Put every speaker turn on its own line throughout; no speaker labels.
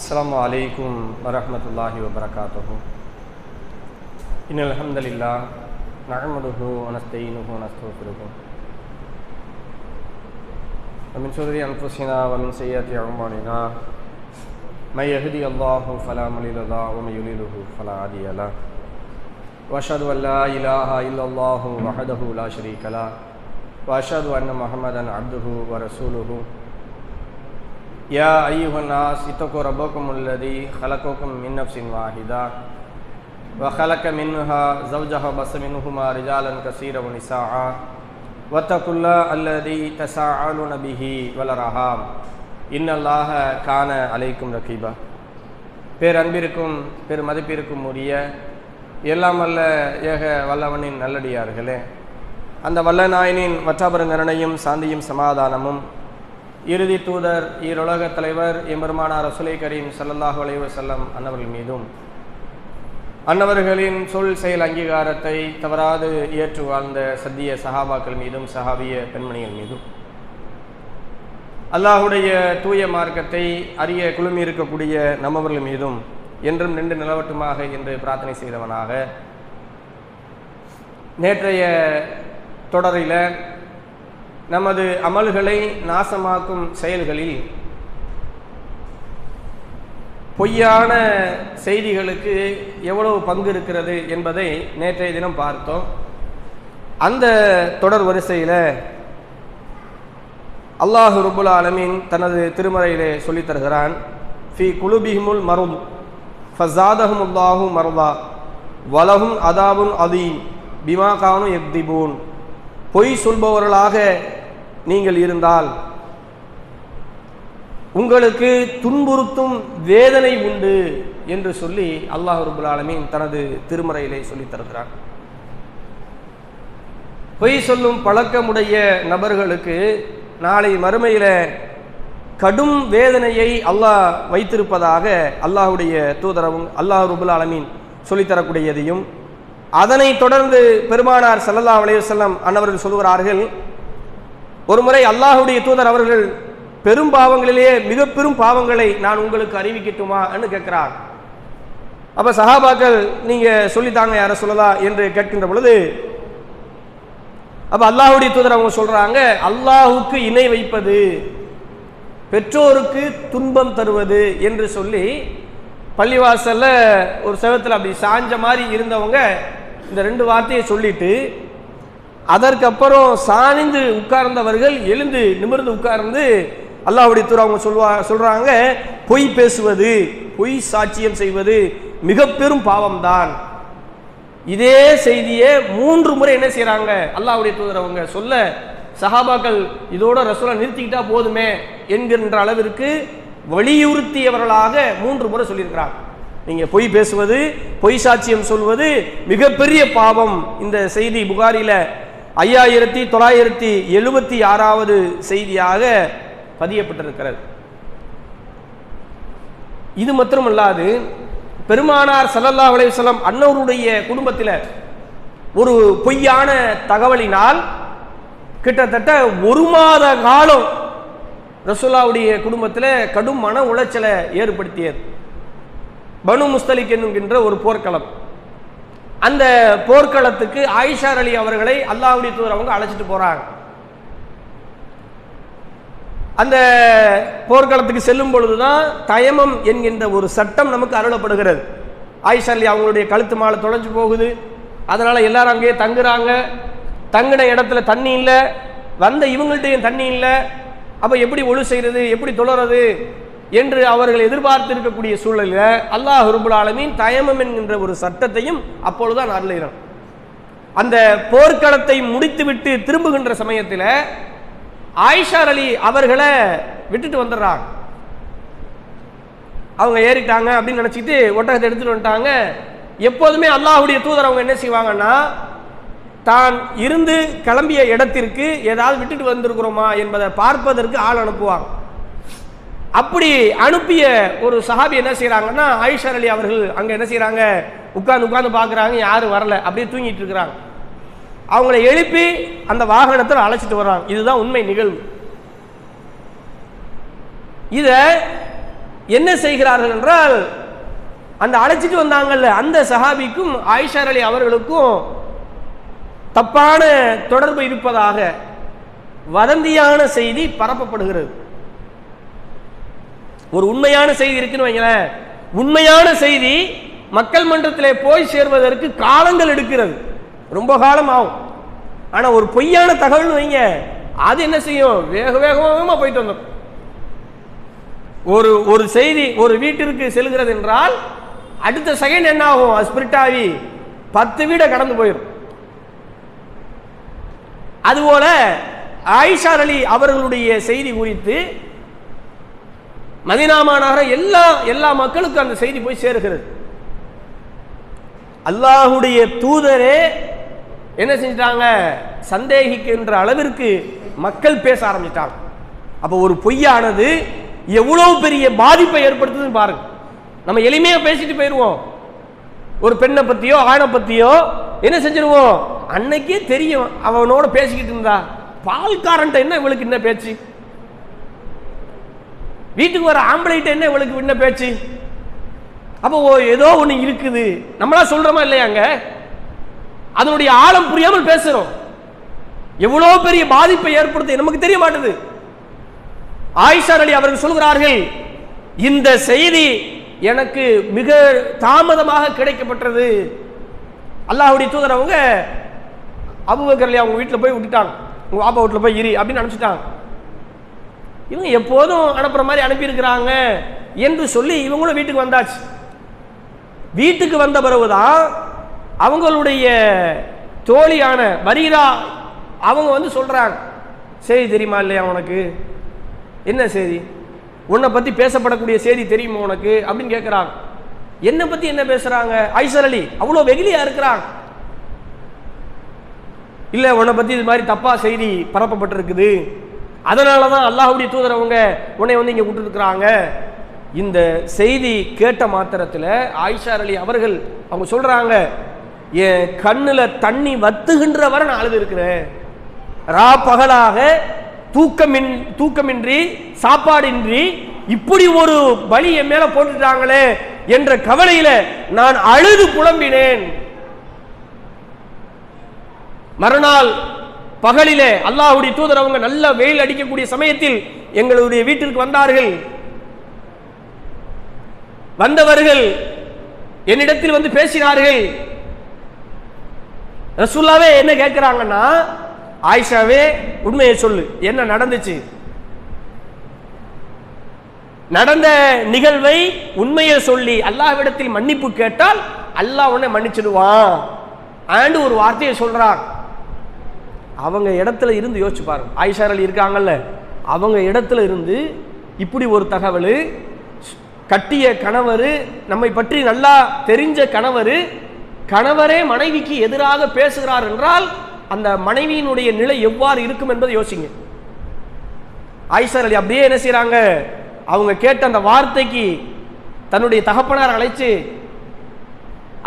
السلام عليكم ورحمة الله وبركاته. إن الحمد لله نعمده ونستعينه ونستغفره. ومن شرور أنفسنا ومن سيئات أعمالنا من يهدي الله فلا مضل له ومن يضلل فلا هادي له. وأشهد أن لا إله إلا الله وحده لا شريك له. وأشهد أن محمدا عبده ورسوله. يا أيها الناس اتقوا ربكم الذي خلقكم من نفس واحدة وخلق منها زوجها بس منهما رجالا كثيرا ونساء واتقوا الله الذي تساءلون به والأرحام إن الله كان عليكم رقيبا பேரன்பிற்கும் பெரு மதிப்பிற்கும் உரிய எல்லாம் வல்ல ஏக வல்லவனின் நல்லடியார்களே அந்த வல்ல நாயனின் வற்றாபரங்கரணையும் சாந்தியும் சமாதானமும் இறுதி தூதர் ஈருலக தலைவர் எம்பெருமானார் ரசுலை கரீம் சல்லல்லாஹு அலைவ செல்லம் அன்னவர்கள் மீதும். அன்னவர்களின் சொல் செயல் அங்கீகாரத்தை தவறாது ஏற்று வாழ்ந்த சத்திய சஹாபாக்கள் மீதும் சஹாபிய பெண்மணிகள் மீதும். அல்லாஹுடைய தூய மார்க்கத்தை அறிய குழுமி இருக்கக்கூடிய நம்மவர்கள் மீதும் என்றும் நின்று நிலவட்டுமாக என்று பிரார்த்தனை செய்தவனாக. நேற்றைய தொடரில் நமது அமல்களை நாசமாக்கும் செயல்களில் பொய்யான செய்திகளுக்கு எவ்வளவு பங்கு இருக்கிறது என்பதை நேற்றைய தினம் பார்த்தோம். அந்த தொடர் வரிசையில் அல்லாஹு ருபுல் ஆலமீன் தனது திருமறையிலே சொல்லித் தருகிறான் ஃபி குலுபிஹிமுல் மருள் ஃபசாதஹும் உல்லாஹு மருதா வலகும் அதாபுன் அதீம் பிமா கானு எக்திபூன் பொய் சொல்பவர்களாக நீங்கள் இருந்தால் உங்களுக்கு துன்புறுத்தும் வேதனை உண்டு என்று சொல்லி அல்லாஹ் ரபுல் ஆலமீன் தனது திருமறையிலே சொல்லித் தருகிறான் பொய் சொல்லும் பழக்கமுடைய நபர்களுக்கு நாளை மறுமையில் கடும் வேதனையை அல்லாஹ் வைத்திருப்பதாக அல்லாஹுடைய தூதரவும் அல்லாஹ் ரபுல் ஆலமீன் சொல்லித்தரக்கூடியதையும் அதனைத் தொடர்ந்து பெருமானார் சல்லல்லா அலையுசல்லம் அன்னவர்கள் சொல்கிறார்கள் ஒரு முறை அல்லாஹுடைய தூதர் அவர்கள் பெரும் பாவங்களிலேயே மிக பெரும் பாவங்களை நான் உங்களுக்கு அறிவிக்கட்டுமா என்று கேட்கிறார். அப்ப சஹாபாக்கள் நீங்க சொல்லித்தாங்க யார சொல்லதா என்று கேட்கின்ற பொழுது அப்ப அல்லாஹுடைய தூதர் அவங்க சொல்றாங்க அல்லாஹுக்கு இணை வைப்பது பெற்றோருக்கு துன்பம் தருவது என்று சொல்லி பள்ளிவாசல்ல ஒரு செவத்தில் அப்படி சாஞ்ச மாதிரி இருந்தவங்க இந்த ரெண்டு வார்த்தையை சொல்லிட்டு அதற்கப்புறம் சாணிந்து உட்கார்ந்தவர்கள் எழுந்து நிமிர்ந்து உட்கார்ந்து அல்லாஹுடைய தூர் அவங்க சொல்வா சொல்கிறாங்க பொய் பேசுவது பொய் சாட்சியம் செய்வது மிக பெரும் பாவம் தான் இதே செய்தியை மூன்று முறை என்ன செய்கிறாங்க அல்லாஹுடைய தூதர் அவங்க சொல்ல சஹாபாக்கள் இதோட ரசூலை நிறுத்திக்கிட்டா போதுமே என்கின்ற அளவிற்கு வலியுறுத்தியவர்களாக மூன்று முறை சொல்லியிருக்கிறாங்க. நீங்க பொய் பேசுவது பொய் சாட்சியம் சொல்வது மிகப்பெரிய பாவம். இந்த செய்தி புகாரில ஐயாயிரத்தி தொள்ளாயிரத்தி எழுபத்தி ஆறாவது செய்தியாக பதியப்பட்டிருக்கிறது. இது மட்டுமல்லாது பெருமானார் சல்லல்லா அலைவசலம் அன்னவருடைய குடும்பத்தில் ஒரு பொய்யான தகவலினால் கிட்டத்தட்ட ஒரு மாத காலம் ரசுல்லாவுடைய குடும்பத்தில் கடும் மன உளைச்சலை ஏற்படுத்தியது. பனு முஸ்தலிக் என்கின்ற ஒரு போர்க்களம். அந்த போர்க்களத்துக்கு ஆயிஷார் அலி அவர்களை அல்லாவுடைய தூர் அவங்க அழைச்சிட்டு போறாங்க. அந்த போர்க்களத்துக்கு செல்லும் பொழுதுதான் தயமம் என்கின்ற ஒரு சட்டம் நமக்கு அருளப்படுகிறது. ஆயிஷா அலி அவங்களுடைய கழுத்து மாலை தொலைஞ்சு போகுது. அதனால எல்லாரும் அங்கேயே தங்குறாங்க. தங்கின இடத்துல தண்ணி இல்லை. வந்த இவங்கள்ட்டையும் தண்ணி இல்லை. அப்ப எப்படி ஒழு செய்யறது எப்படி தொடறது என்று அவர்கள் எதிர்பார்த்திருக்கக்கூடிய சூழலில் அல்லாஹ் ரபுல் ஆலமீன் தயமம் என்கின்ற ஒரு சட்டத்தையும் அப்பொழுதுதான் அருளுகிறான் அந்த போர்க்களத்தை முடித்துவிட்டு திரும்புகின்ற சமயத்தில் ஆயிஷார் அலி அவர்களை விட்டுட்டு வந்துடுறாங்க. அவங்க ஏறிட்டாங்க அப்படின்னு நினச்சிட்டு ஒட்டகத்தை எடுத்துட்டு வந்துட்டாங்க. எப்போதுமே அல்லாஹுடைய தூதர் அவங்க என்ன செய்வாங்கன்னா தான் இருந்து கிளம்பிய இடத்திற்கு ஏதாவது விட்டுட்டு வந்திருக்கிறோமா என்பதை பார்ப்பதற்கு ஆள் அனுப்புவாங்க. அப்படி அனுப்பிய ஒரு சஹாபி என்ன செய்கிறாங்கன்னா ஆயிஷர் அலி அவர்கள் அங்கே என்ன செய்கிறாங்க உட்காந்து உட்காந்து பார்க்குறாங்க யாரும் வரல. அப்படியே தூங்கிட்டு இருக்கிறாங்க. அவங்கள எழுப்பி அந்த வாகனத்தில் அழைச்சிட்டு வர்றாங்க. இதுதான் உண்மை நிகழ்வு. இதை என்ன செய்கிறார்கள் என்றால் அந்த அழைச்சிட்டு வந்தாங்கல்ல அந்த சஹாபிக்கும் ஆயிஷார் அலி அவர்களுக்கும் தப்பான தொடர்பு இருப்பதாக வதந்தியான செய்தி பரப்பப்படுகிறது. ஒரு உண்மையான செய்தி இருக்குன்னு வைங்களேன். உண்மையான செய்தி மக்கள் மன்றத்தில் போய் சேர்வதற்கு காலங்கள் எடுக்கிறது. ரொம்ப காலம் ஆகும். ஆனா ஒரு பொய்யான தகவல் வைங்க அது என்ன செய்யும்? வேக வேகமாக போயிட்டு வந்தோம் ஒரு ஒரு செய்தி ஒரு வீட்டிற்கு செல்கிறது என்றால் அடுத்த செகண்ட் என்ன ஆகும்? ஸ்பிரிட் ஆகி பத்து வீடை கடந்து போயிடும். அதுபோல ஆயிஷார் அலி அவர்களுடைய செய்தி குறித்து மதினா நகரம் எல்லா எல்லா மக்களுக்கும் அந்த செய்தி போய் சேருகிறது. அல்லாஹுடைய தூதரே என்ன செஞ்சிட்டாங்க? சந்தேகிக்கின்ற அளவிற்கு மக்கள் பேச ஆரம்பித்தாங்க அப்போ ஒரு பொய்யானது எவ்வளவு பெரிய பாதிப்பை ஏற்படுத்துதுன்னு பாருங்க. நம்ம எளிமையா பேசிட்டு போயிடுவோம் ஒரு பெண்ணை பத்தியோ ஆணை பத்தியோ என்ன செஞ்சிருவோம்? அன்னைக்கே தெரியும். அவனோட பேசிக்கிட்டு இருந்தா. பால்காரன்ட்ட என்ன இவளுக்கு என்ன பேச்சு? வீட்டுக்கு வர ஆம்பளைட்ட என்ன இவளுக்கு என்ன பேச்சு? அப்போ ஓ, ஏதோ ஒன்று இருக்குது. நம்மளா சொல்றோமா இல்லையாங்க அதனுடைய ஆழம் புரியாமல் பேசுறோம். எவ்வளோ பெரிய பாதிப்பை ஏற்படுத்தி நமக்கு தெரிய மாட்டுது. ஆயிஷார் அலி அவர்கள் சொல்கிறார்கள் இந்த செய்தி எனக்கு மிக தாமதமாக கிடைக்கப்பட்டது. அல்லாஹுடைய தூதர் அவங்க அபுபக்கர் அவங்க வீட்டில் போய் விட்டுட்டாங்க. உங்க பாப்பா வீட்டில் போய் இரு அப்படின்னு நினச்சிட்டாங்க. இவங்க எப்போதும் அனுப்புற மாதிரி அனுப்பியிருக்கிறாங்க என்று சொல்லி இவங்களும் வீட்டுக்கு வந்தாச்சு. வீட்டுக்கு வந்த பிறகுதான் அவங்களுடைய தோழியான பரீரா அவங்க வந்து சொல்றாங்க செய்தி தெரியுமா இல்லையா உனக்கு? என்ன செய்தி உன்னை பத்தி பேசப்படக்கூடிய செய்தி தெரியுமா உனக்கு? அப்படின்னு கேட்குறாங்க என்னை பத்தி என்ன பேசுறாங்க? ஐசர் அலி அவ்வளோ வெகுலியா இருக்கிறாங்க. இல்ல உன்னை பத்தி இது மாதிரி தப்பா செய்தி பரப்பப்பட்டிருக்குது. அதனால தான் அல்லாஹுடைய தூதர் அவங்க உன்னை வந்து இங்கே விட்டுருக்குறாங்க இந்த செய்தி கேட்ட மாத்திரத்தில் ஆயிஷார் அலி அவர்கள் அவங்க சொல்கிறாங்க என் கண்ணுல தண்ணி வத்துகின்ற வரை நான் அழுது இருக்கிறேன் ரா பகலாக தூக்கமின் தூக்கமின்றி சாப்பாடின்றி இப்படி ஒரு பலி என் மேலே போட்டுட்டாங்களே என்ற கவலையில் நான் அழுது புலம்பினேன். மறுநாள் பகலிலே அல்லாஹுடைய தூதர் அவங்க நல்ல வெயில் அடிக்கக்கூடிய சமயத்தில் எங்களுடைய வீட்டிற்கு வந்தார்கள். வந்தவர்கள் என்னிடத்தில் வந்து பேசினார்கள். ரசூல்லாவே என்ன கேட்கிறாங்கன்னா ஆயிஷாவே உண்மையை சொல்லு. என்ன நடந்துச்சு? நடந்த நிகழ்வை உண்மையை சொல்லி அல்லாஹ்விடத்தில் மன்னிப்பு கேட்டால் அல்லாஹ் உன்னை மன்னிச்சிடுவான். ஆண்டு ஒரு வார்த்தையை சொல்றான். அவங்க இடத்துல இருந்து யோசிச்சு பாருங்க. ஆயிஷார் இருக்காங்கல்ல? அவங்க இடத்துல இருந்து இப்படி ஒரு தகவல் கட்டிய கணவர் நம்மை பற்றி நல்லா தெரிஞ்ச கணவர் கணவரே மனைவிக்கு எதிராக பேசுகிறார் என்றால் அந்த மனைவியினுடைய நிலை எவ்வாறு இருக்கும் என்பதை யோசிங்க. ஆயிஷார் அலி அப்படியே என்ன செய்கிறாங்க அவங்க கேட்ட அந்த வார்த்தைக்கு தன்னுடைய தகப்பனார் அழைச்சு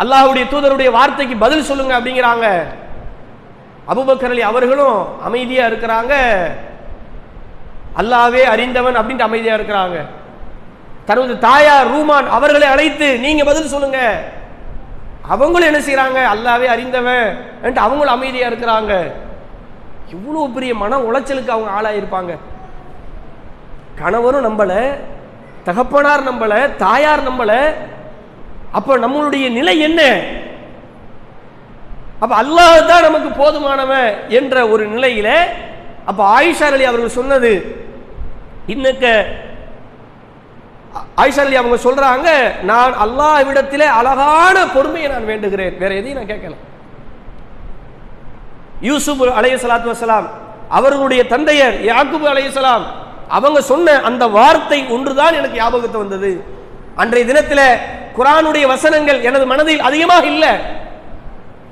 அல்லாஹுடைய தூதருடைய வார்த்தைக்கு பதில் சொல்லுங்க அப்படிங்கிறாங்க. அபூபக்கர் அலி அவர்களும் அமைதியா இருக்கிறாங்க. அல்லாவே அறிந்தவன் அப்படின்ட்டு அமைதியா இருக்கிறாங்க. தனது தாயார் ரூமான் அவர்களை அழைத்து நீங்க பதில் சொல்லுங்க. அவங்களும் என்ன செய்கிறாங்க அல்லாவே அறிந்தவன். அவங்களும் அமைதியா இருக்கிறாங்க. இவ்வளவு பெரிய மன உளைச்சலுக்கு அவங்க ஆளாயிருப்பாங்க. கணவரும் நம்பல தகப்பனார் நம்பல தாயார் நம்பல. அப்ப நம்மளுடைய நிலை என்ன? அப்ப அல்லாஹ் தான் நமக்கு போதுமானவன் என்ற ஒரு நிலையில அப்ப ஆயிஷா அலி அவர்கள் சொன்னது இன்னக்க ஆயிஷா அலி அவங்க சொல்றாங்க நான் அல்லாஹ்விடத்திலே அழகான பொறுமையை நான் வேண்டுகிறேன். வேற எதையும் நான் கேட்கல. யூசுப் அலைய சலாத்து வசலாம் அவர்களுடைய தந்தையர் யாக்கூப் அலைஹிஸ்ஸலாம் அவங்க சொன்ன அந்த வார்த்தை ஒன்றுதான் எனக்கு ஞாபகத்தை வந்தது. அன்றைய தினத்தில் குரானுடைய வசனங்கள் எனது மனதில் அதிகமாக இல்லை.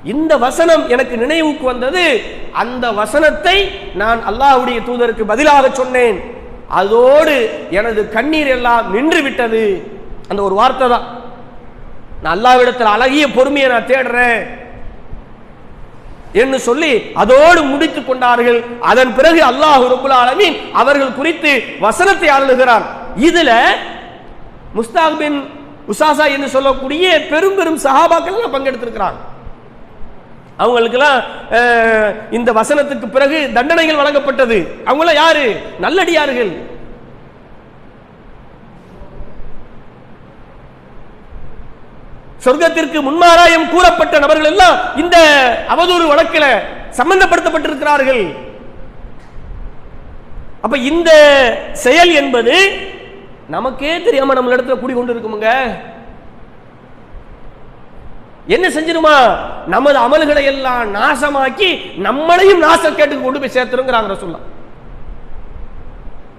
இந்த வசனம் எனக்கு நினைவுக்கு வந்தது. அந்த வசனத்தை நான் அல்லாஹுடைய தூதருக்கு பதிலாக சொன்னேன். அதோடு எனது கண்ணீர் எல்லாம் நின்று விட்டது. அந்த ஒரு வார்த்தை தான். நான் அல்லாவிடத்தில் அழகிய பொறுமையை நான் தேடுறேன். என்று சொல்லி அதோடு முடித்துக் கொண்டார்கள். அதன் பிறகு அல்லாஹ் ரபுல் ஆலமீன் அவர்கள் குறித்து வசனத்தை அருளுகிறார். இதுல முஸ்தாக் பின் உசாசா என்று சொல்லக்கூடிய பெரும் பெரும் சஹாபாக்கள் எல்லாம் பங்கெடுத்திருக்கிறாங்க. அவங்களுக்கெல்லாம் இந்த வசனத்துக்கு பிறகு தண்டனைகள் வழங்கப்பட்டது. அவங்களாம் யாரு? நல்லடியார்கள். சொர்க்கத்திற்கு முன்மாராயம் கூறப்பட்ட நபர்கள் எல்லாம் இந்த அவதூறு வழக்கில் சம்பந்தப்படுத்தப்பட்டிருக்கிறார்கள். அப்ப இந்த செயல் என்பது நமக்கே தெரியாம நம்ம இடத்துல குடிகொண்டு இருக்குமுங்க என்ன செஞ்சிருமா? நமது அமல்களை எல்லாம் நாசமாக்கி நம்மளையும் நாசக்கேட்டுக்கு கொண்டு போய் சேர்த்துருங்கிறாங்க ரசூல்லா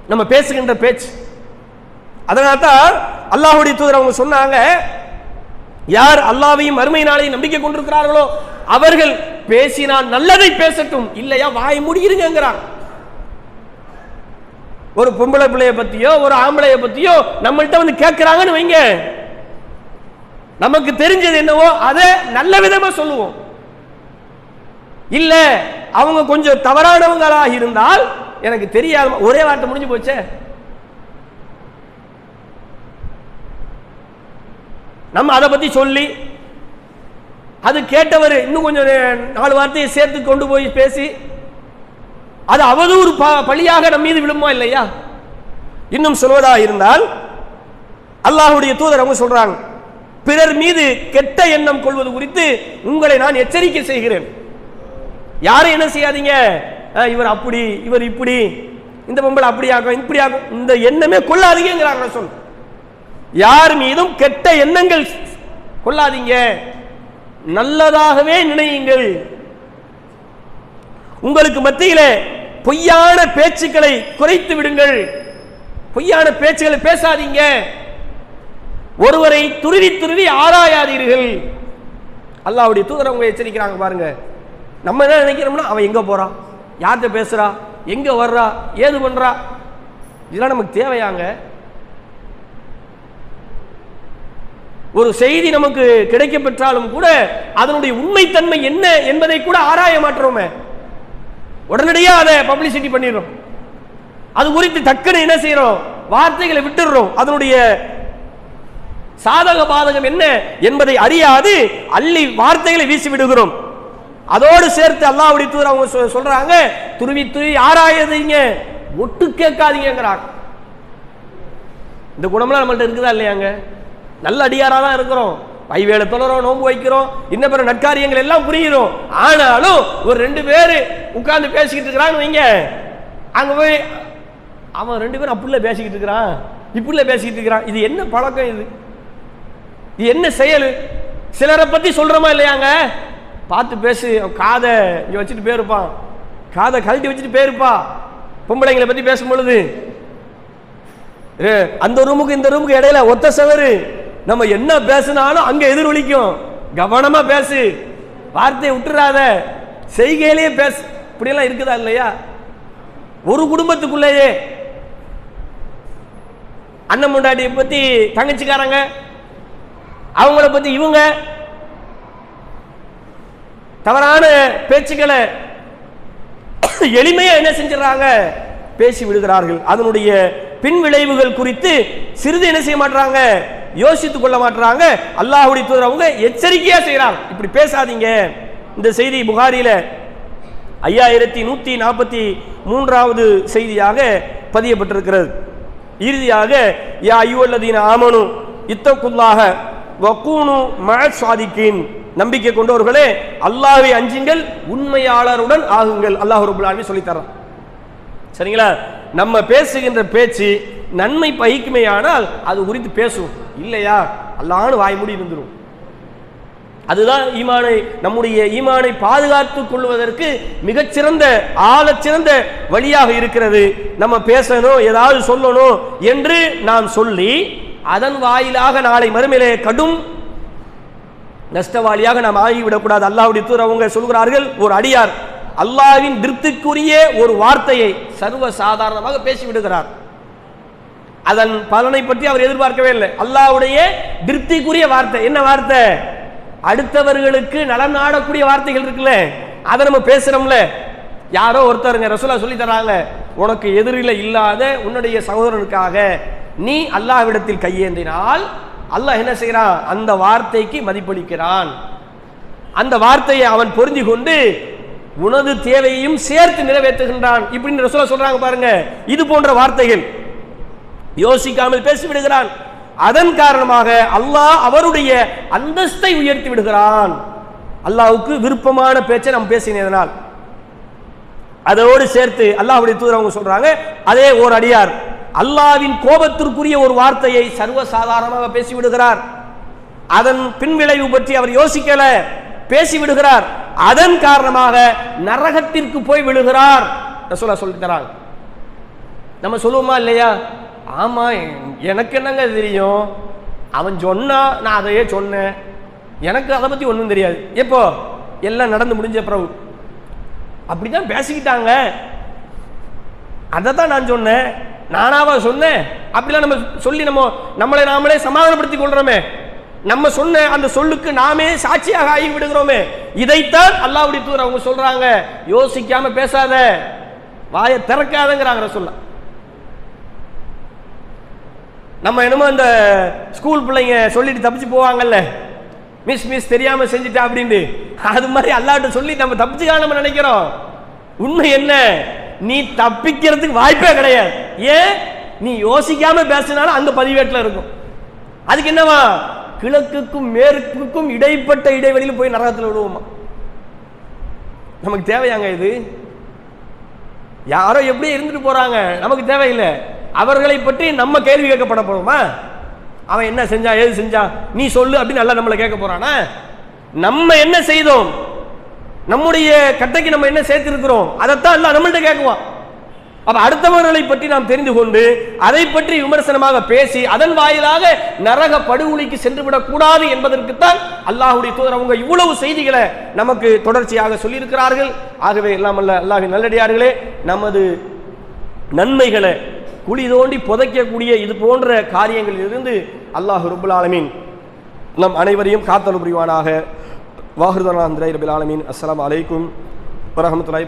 நம்ம பேசுகின்ற பேச்சு. அதனால தான் அல்லாஹுடைய தூதர் அவங்க சொன்னாங்க யார் அல்லாவையும் மறுமை நாளையும் நம்பிக்கை கொண்டிருக்கிறார்களோ அவர்கள் பேசினால் நல்லதை பேசட்டும் இல்லையா வாய் முடியிருங்கிறாங்க ஒரு பொம்பளை பிள்ளைய பத்தியோ ஒரு ஆம்பளைய பத்தியோ நம்மள்கிட்ட வந்து கேட்கிறாங்கன்னு வைங்க. நமக்கு தெரிஞ்சது என்னவோ அதை நல்ல விதமா சொல்லுவோம். இல்ல அவங்க கொஞ்சம் தவறானவங்களாக இருந்தால் எனக்கு தெரியாத ஒரே வார்த்தை முடிஞ்சு போச்சே. நம்ம அதை பத்தி சொல்லி அது கேட்டவர் இன்னும் கொஞ்சம் நாலு வார்த்தையை சேர்த்து கொண்டு போய் பேசி அது அவதூறு ப- பழியாக நம்ம மீது விழுமா இல்லையா? இன்னும் சொல்வதாக இருந்தால் அல்லாஹுடைய தூதர் அவங்க சொல்றாங்க பிறர் மீது கெட்ட எண்ணம் கொள்வது குறித்து உங்களை நான் எச்சரிக்கை செய்கிறேன். யாரும் என்ன செய்யாதீங்க? இவர் அப்படி இவர் இப்படி இந்த பொம்பளை அப்படி ஆகும் இப்படி ஆகும் இந்த எண்ணமே கொள்ளாதீங்கிறாங்க சொல். யார் மீதும் கெட்ட எண்ணங்கள் கொள்ளாதீங்க. நல்லதாகவே நினையுங்கள். உங்களுக்கு மத்தியில பொய்யான பேச்சுக்களை குறைத்து விடுங்கள். பொய்யான பேச்சுக்களை பேசாதீங்க. ஒருவரை துருவி துருவி ஆராயாதீர்கள். அல்லாவுடைய தூதர் அவங்க எச்சரிக்கிறாங்க பாருங்க. நம்ம என்ன நினைக்கிறோம்னா அவன் எங்க போறான் யார்கிட்ட பேசுறா? எங்க வர்றா? ஏது பண்றா? இதெல்லாம் நமக்கு தேவையாங்க. ஒரு செய்தி நமக்கு கிடைக்க பெற்றாலும் கூட அதனுடைய உண்மைத்தன்மை என்ன என்பதை கூட ஆராய மாற்றோமே உடனடியாக அதை பப்ளிசிட்டி பண்ணிடுறோம். அது குறித்து டக்குன்னு என்ன செய்யறோம் வார்த்தைகளை விட்டுடுறோம். அதனுடைய சாதக பாதகம் என்ன என்பதை அறியாது அள்ளி வார்த்தைகளை வீசி விடுகிறோம். அதோடு சேர்த்து அல்லாஹ்வுடைய தூதர் அவங்க சொ- சொல்றாங்க துருவி துருவி ஆராயாதீங்க ஒட்டு கேட்காதீங்கிறாங்க இந்த குணம்லாம் நம்மள்ட்ட இருக்குதா இல்லையாங்க நல்ல அடியாரா தான் இருக்கிறோம். பைவேலை தொழறோம் நோன்பு வைக்கிறோம் இன்ன பிற நற்காரியங்கள் எல்லாம் புரிகிறோம். ஆனாலும் ஒரு ரெண்டு பேர் உட்கார்ந்து பேசிக்கிட்டு இருக்கிறான்னு வைங்க. அங்கே போய் அவன் ரெண்டு பேரும் அப்படில பேசிக்கிட்டு இருக்கிறான். இப்படில பேசிக்கிட்டு இருக்கிறான். இது என்ன பழக்கம் இது? இது என்ன செயல்? சிலரை பத்தி சொல்கிறோமா இல்லையாங்க? பார்த்து பேசு. காதை இங்க வச்சுட்டு போயிருப்பான் காதை கழட்டி வச்சுட்டு போயிருப்பா. பொம்பளைங்களை பத்தி பேசும் பொழுது ஏ, அந்த ரூமுக்கு இந்த ரூமுக்கு இடையில ஒத்த செவரு. நம்ம என்ன பேசினாலும் அங்க எதிரொலிக்கும் கவனமா பேசு. வார்த்தையை விட்டுறாத. செய்கையிலேயே பேசு. இப்படியெல்லாம் இருக்குதா இல்லையா? ஒரு குடும்பத்துக்குள்ளேயே. அண்ணன் முண்டாட்டியை பத்தி தங்கச்சிக்காரங்க அவங்கள பத்தி இவங்க தவறான பேச்சுக்களை எளிமையா என்ன செஞ்சிடறாங்க? பேசி விடுகிறார்கள். அதனுடைய பின் விளைவுகள் குறித்து சிறிது என்ன செய்ய மாட்டாங்க யோசித்துக் கொள்ள மாட்டாங்க அல்லாஹுடைய தூதர் அவங்க எச்சரிக்கையா செய்யறாங்க இப்படி பேசாதீங்க. இந்த செய்தி புகாரியில ஐயாயிரத்தி நூத்தி நாற்பத்தி மூன்றாவது செய்தியாக பதியப்பட்டிருக்கிறது. இறுதியாக யா ஐயுவல்லதீன ஆமனு இத்தக்குள்ளாக வக்கூனு மழ் சாதிக்கின் நம்பிக்கை கொண்டவர்களே அல்லாஹை அஞ்சுங்கள் உண்மையாளருடன் ஆகுங்கள். அல்லாஹ் ரபுல் ஆலமீன் சரிங்களா? நம்ம பேசுகின்ற பேச்சு நன்மை பகிக்குமே ஆனால் அது குறித்து பேசும் இல்லையா? அல்லான்னு வாய் மூடி இருந்துரும். அதுதான் ஈமானை நம்முடைய ஈமானை பாதுகாத்துக் கொள்வதற்கு மிகச்சிறந்த ஆழச்சிறந்த வழியாக இருக்கிறது. நம்ம பேசணும் ஏதாவது சொல்லணும் என்று நாம் சொல்லி அதன் வாயிலாக நாளை மறுமையிலே கடும் நஷ்டவாளியாக நாம் ஆகிவிடக்கூடாது. அல்லாஹ்வுடைய தூரவங்க அவங்க சொல்கிறார்கள் ஒரு அடியார் அல்லாவின் திருப்திக்குரிய ஒரு வார்த்தையை சர்வ சாதாரணமாக பேசி விடுகிறார் அதன் பலனை பற்றி அவர் எதிர்பார்க்கவே இல்லை. அல்லாவுடைய திருப்திக்குரிய வார்த்தை என்ன வார்த்தை? அடுத்தவர்களுக்கு நலன் ஆடக்கூடிய வார்த்தைகள் இருக்குல்ல அதை நம்ம பேசுறோம்ல. யாரோ ஒருத்தருங்க ரசூலா சொல்லி தராங்க உனக்கு எதிரில இல்லாத உன்னுடைய சகோதரனுக்காக நீ அல்லாஹ்விடத்தில் கையேந்தினால் அல்லாஹ் என்ன செய்கிறான்? அந்த வார்த்தைக்கு மதிப்பளிக்கிறான். அந்த வார்த்தையை அவன் பொருந்தி கொண்டு உனது தேவையையும் சேர்த்து நிறைவேற்றுகின்றான். இப்படின்னு ரசூலா சொல்றாங்க பாருங்க. இது போன்ற வார்த்தைகள் யோசிக்காமல் பேசிவிடுகிறான் அதன் காரணமாக அல்லாஹ் அவருடைய அந்தஸ்தை உயர்த்தி விடுகிறான். அல்லாவுக்கு விருப்பமான பேச்சை நம்ம பேசினதனால் அதோடு சேர்த்து அல்லாஹ்வுடைய தூதர் அவங்க சொல்றாங்க அதே ஓர் அடியார் அல்லாஹ்வின் கோபத்திற்குரிய ஒரு வார்த்தையை சர்வசாதாரணமாக பேசி விடுகிறார் அதன் பின்விளைவு பற்றி அவர் யோசிக்கல பேசி விடுகிறார் அதன் காரணமாக நரகத்திற்கு போய் விழுகிறார். ரசோலா சொல்லி தராங்க நம்ம சொல்லுவோமா இல்லையா? ஆமா எனக்கு என்னங்க தெரியும்? அவன் சொன்னா நான் அதையே சொன்னேன். எனக்கு அதை பத்தி ஒன்றும் தெரியாது. எப்போ? எல்லாம் நடந்து முடிஞ்ச பிறகு. அப்படிதான் பேசிக்கிட்டாங்க. அதை தான் நான் சொன்னேன். நானாவா சொன்னேன்? அப்படிலாம் நம்ம சொல்லி நம்ம நம்மளை நாமளே சமாதானப்படுத்திக் கொள்றோமே. நம்ம சொன்ன அந்த சொல்லுக்கு நாமே சாட்சியாக ஆகி விடுகிறோமே இதைத்தான் அல்லாவுடைய தூர் அவங்க சொல்றாங்க. யோசிக்காம பேசாத. வாயை திறக்காதங்கிறாங்க சொல்ல நம்ம என்னமோ இந்த ஸ்கூல் பிள்ளைங்க சொல்லிட்டு தப்பிச்சு போவாங்கல்ல. மிஸ் மிஸ் தெரியாம செஞ்சுட்டா அப்படின்ட்டு. அது மாதிரி அல்லாட்ட சொல்லி நம்ம தப்பிச்சுக்காக நம்ம நினைக்கிறோம். உண்மை என்ன? நீ தப்பிக்கிறதுக்கு வாய்ப்பே கிடையாது. ஏன்? நீ யோசிக்காம பேசினாலும் அங்க பதிவேட்டில் இருக்கும். அதுக்கு என்னவா? கிழக்குக்கும் மேற்குக்கும் இடைப்பட்ட இடைவெளியில் போய் நரகத்தில் விடுவோமா? நமக்கு தேவையாங்க இது? யாரோ எப்படி இருந்துட்டு போறாங்க. நமக்கு தேவையில்லை. அவர்களை பற்றி நம்ம கேள்வி கேட்கப்பட போறோமா? அவன் என்ன செஞ்சா ஏது செஞ்சா? நீ சொல்லு அப்படின்னு நல்லா நம்மளை கேட்க போறானா? நம்ம என்ன செய்தோம்? நம்முடைய கட்டைக்கு நம்ம என்ன சேர்த்திருக்கிறோம்? அதைத்தான் எல்லாம் நம்மள்ட்ட கேட்குவான். அப்ப அடுத்தவர்களை பற்றி நாம் தெரிந்து கொண்டு அதை பற்றி விமர்சனமாக பேசி அதன் வாயிலாக நரக படுகொலிக்கு சென்று விடக்கூடாது என்பதற்குத்தான் அல்லாஹுடைய தூதர் அவங்க இவ்வளவு செய்திகளை நமக்கு தொடர்ச்சியாக சொல்லியிருக்கிறார்கள். ஆகவே எல்லாம் அல்ல அல்லாஹின் நல்லடியார்களே நமது நன்மைகளை குழி தோண்டி புதைக்கக்கூடிய இது போன்ற காரியங்களில் இருந்து அல்லாஹ் ரபுல் ஆலமின் நம் அனைவரையும் காத்தல் புரிவானாக வாஹிருதனா ரபில் ஆலமீன் அஸ்ஸலாமு அலைக்கும் வரஹமத்துல்லாஹி